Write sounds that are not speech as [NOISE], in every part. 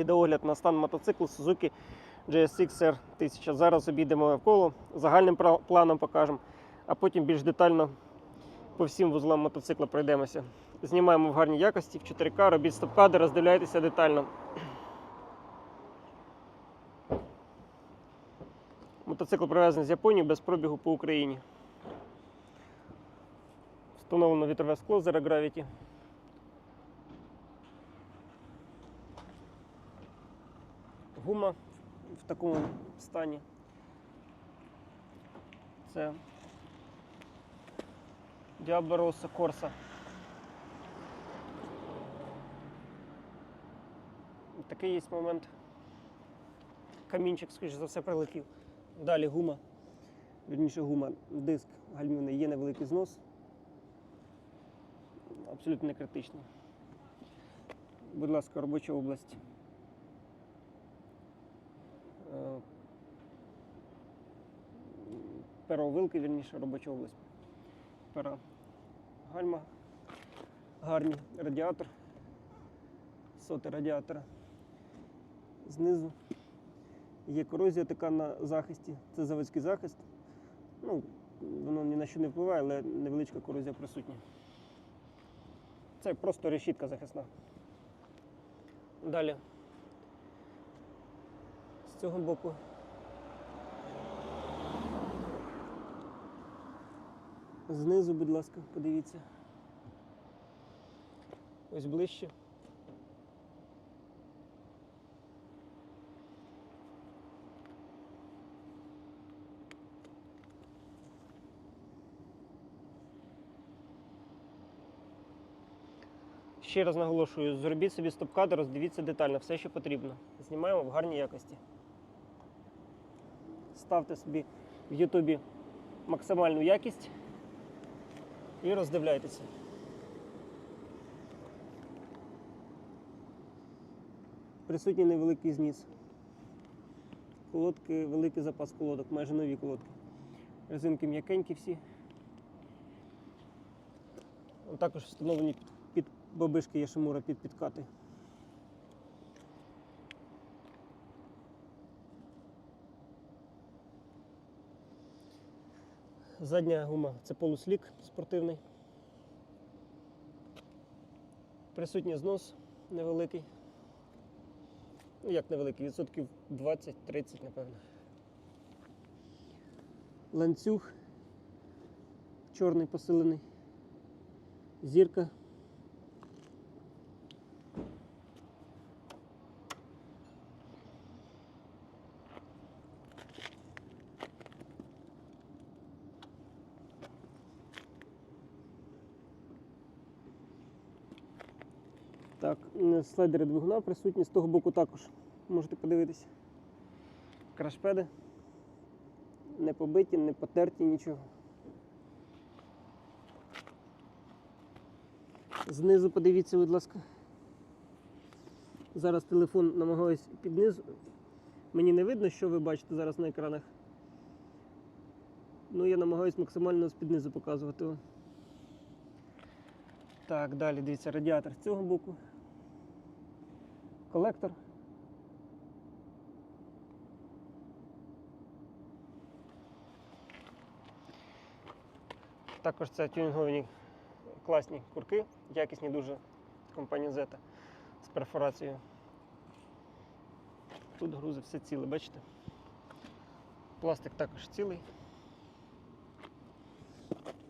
Відеогляд на стан мотоциклу Suzuki GSX-R 1000. Зараз обійдемо навколо, загальним планом покажемо, а потім більш детально по всім вузлам мотоцикла пройдемося. Знімаємо в гарній якості, в 4К, робіть стоп-кадри, роздивляйтеся детально. Мотоцикл привезений з Японії без пробігу по Україні. Встановлено вітрове скло Zero Gravity. Гума в такому стані. Це Rossa Corsa. Такий є момент. Камінчик, скоріш за все, прилетів. Далі гума. Вірніше гума, диск гальмівний, є невеликий знос. Абсолютно не критичний. Будь ласка, робоча область. Перо вилки, вірніше, робоча область. Пера гальма. Гарні радіатор. Соти радіатора. Знизу є корозія така на захисті. Це заводський захист. Ну, воно ні на що не впливає, але невеличка корозія присутня. Це просто решітка захисна. Далі. З цього боку. Знизу, будь ласка, подивіться. Ось ближче. Ще раз наголошую, зробіть собі стоп-кадр, роздивіться детально, все, що потрібно. Знімаємо в гарній якості. Ставте собі в Ютубі максимальну якість і роздивляйтеся. Присутній невеликий зніс. Колодки, великий запас колодок, майже нові колодки. Резинки м'якенькі всі. Також встановлені під, бабишки Яшимура під підкати. Задня гума це полуслік спортивний. Присутній знос невеликий. Ну, як невеликий, відсотків 20-30, напевно. Ланцюг чорний посилений. Зірка. Так, слайдери двигуна присутні, з того боку також можете подивитися. Крашпеди. Не побиті, не потерті нічого. Знизу подивіться, будь ласка. Зараз телефон намагаюсь під низ. Мені не видно, що ви бачите зараз на екранах. Ну, я намагаюсь максимально з-під низу показувати. Так, далі дивіться, радіатор з цього боку. Колектор. Також це тюнінговані класні курки, якісні дуже компанії Zeta з перфорацією. Тут грузи все ціле, бачите? Пластик також цілий.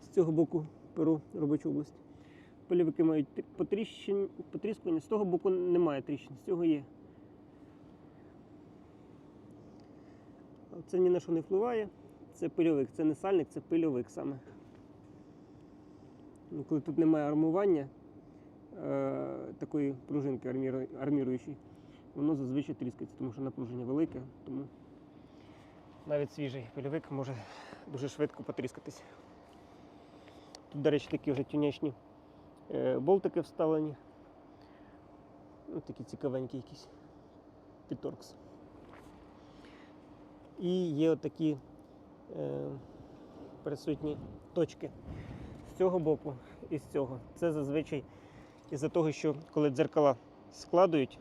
З цього боку перу робочу область. Полівики мають трі- потріскування, з того боку немає тріщин, з цього є. Це ні на що не впливає. Це пильовик, це не сальник, це пильовик саме. Ну, Коли тут немає армування е, такої пружинки арміру- арміруючої, воно зазвичай тріскається, тому що напруження велике, тому навіть свіжий пильовик може дуже швидко потріскатись. Тут, до речі, такі вже тюнячні болтики вставлені. Ну, такі цікавенькі якісь. Підторкс. І є отакі е, присутні точки з цього боку і з цього. Це зазвичай із-за того, що коли дзеркала складують,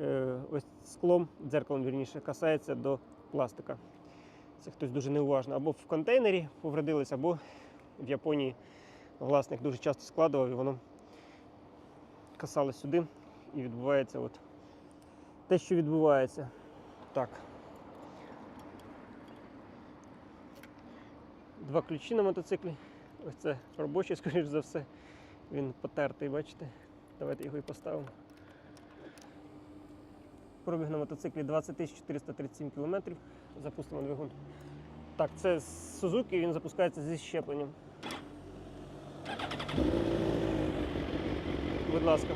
е, ось склом, дзеркалом вірніше, касається до пластика. Це хтось дуже неуважно. Або в контейнері повредилось, або в Японії власник дуже часто складував і воно касалось сюди і відбувається от те, що відбувається. Так. Два ключі на мотоциклі. Ось це робочий, [LAUGHS] скоріш за все. Він потертий, бачите? Давайте його і поставимо. Пробіг на мотоциклі 20 437 км. Запустимо двигун. Так, це з Suzuki, він запускається зі щепленням. Будь ласка.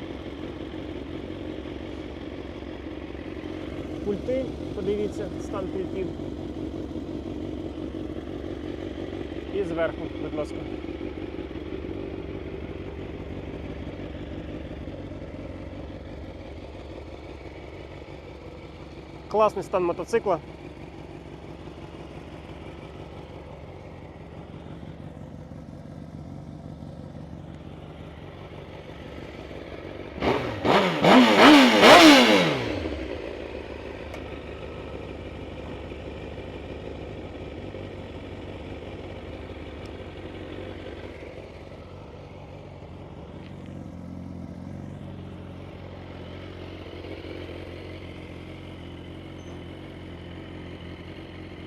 Пульти, подивіться, стан пультів. І зверху, будь ласка. Класний стан мотоцикла.